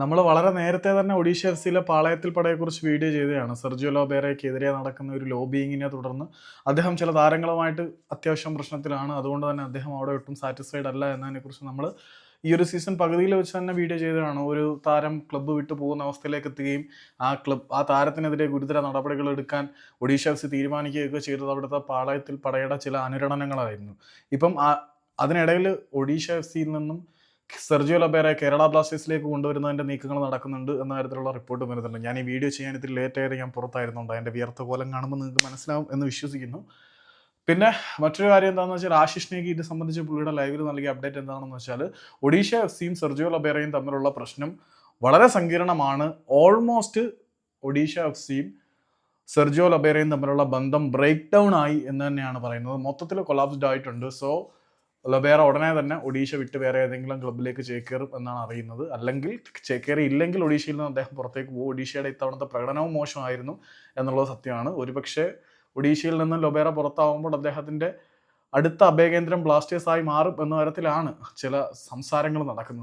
നമ്മൾ വളരെ നേരത്തെ തന്നെ ഒഡീഷ എഫ് സിയിലെ പാളയത്തിൽ പടയെക്കുറിച്ച് വീഡിയോ ചെയ്തതാണ്. സെർജിയോ ലോബേറയ്ക്കെതിരെ നടക്കുന്ന ഒരു ലോബിയിങ്ങിനെ തുടർന്ന് അദ്ദേഹം ചില താരങ്ങളുമായിട്ട് അത്യാവശ്യം പ്രശ്നത്തിലാണ്. അതുകൊണ്ട് തന്നെ അദ്ദേഹം അവിടെ ഒട്ടും സാറ്റിസ്ഫൈഡ് അല്ല എന്നതിനെക്കുറിച്ച് നമ്മൾ ഈ ഒരു സീസൺ പകുതിയിൽ വെച്ച് തന്നെ വീഡിയോ ചെയ്തതാണ്. ഒരു താരം ക്ലബ്ബ് വിട്ടു പോകുന്ന അവസ്ഥയിലേക്ക് എത്തുകയും ആ ക്ലബ് ആ താരത്തിനെതിരെ ഗുരുതര നടപടികൾ എടുക്കാൻ ഒഡീഷ എഫ് സി തീരുമാനിക്കുകയൊക്കെ ചെയ്തത് അവിടുത്തെ പാളയത്തിൽ പടയുടെ ചില അനുരണനങ്ങളായിരുന്നു. ഇപ്പം അതിനിടയിൽ ഒഡീഷ എഫ് സിയിൽ നിന്നും സെർജിയോ ലബേറെ കേരള ബ്ലാസ്റ്റേഴ്സിലേക്ക് കൊണ്ടുവരുന്നതിന്റെ നീക്കങ്ങൾ നടക്കുന്നുണ്ട് എന്ന തരത്തിലുള്ള റിപ്പോർട്ട് വരുന്നുണ്ട്. ഞാൻ ഈ വീഡിയോ ചെയ്യാൻ ഇത്തിരി ലേറ്റ് ആയത് ഞാൻ പുറത്തായിരുന്നുണ്ട് അതിന്റെ വിയർത്ത കോലം കാണുമ്പോൾ നിങ്ങൾക്ക് മനസ്സിലാവും എന്ന് വിശ്വസിക്കുന്നു. പിന്നെ മറ്റൊരു കാര്യം എന്താണെന്ന് വെച്ചാൽ ആശിഷ് നേഗി ഇത് സംബന്ധിച്ച് പുള്ളിയുടെ ലൈവിൽ നൽകിയ അപ്ഡേറ്റ് എന്താണെന്ന് വെച്ചാൽ ഒഡീഷ എഫ് സിയും സെർജിയോ ലബേറയും തമ്മിലുള്ള പ്രശ്നം വളരെ സങ്കീർണമാണ്. ഓൾമോസ്റ്റ് ഒഡീഷ എഫ് സിയും സെർജിയോ ലബേറയും തമ്മിലുള്ള ബന്ധം ബ്രേക്ക് ഡൗൺ ആയി എന്ന് തന്നെയാണ് പറയുന്നത്. മൊത്തത്തിൽ കൊളാപ്സ്ഡ് ആയിട്ടുണ്ട്. സോ ലബേറ ഉടനെ തന്നെ ഒഡീഷ വിട്ട് വേറെ ഏതെങ്കിലും ക്ലബിലേക്ക് ചേക്കേറും എന്നാണ് അറിയുന്നത്. അല്ലെങ്കിൽ ചേക്കേറി ഇല്ലെങ്കിൽ ഒഡീഷയിൽ നിന്ന് അദ്ദേഹം പുറത്തേക്ക് പോകും. ഒഡീഷയുടെ ഇത്തവണത്തെ പ്രകടനവും മോശമായിരുന്നു എന്നുള്ളത് സത്യമാണ്. ഒരുപക്ഷെ ഒഡീഷയിൽ നിന്ന് ലൊബേറ പുറത്താവുമ്പോൾ അദ്ദേഹത്തിന്റെ അടുത്ത അഭയകേന്ദ്രം ബ്ലാസ്റ്റേഴ്സായി മാറും എന്ന തരത്തിലാണ് ചില സംസാരങ്ങൾ നടക്കുന്നത്.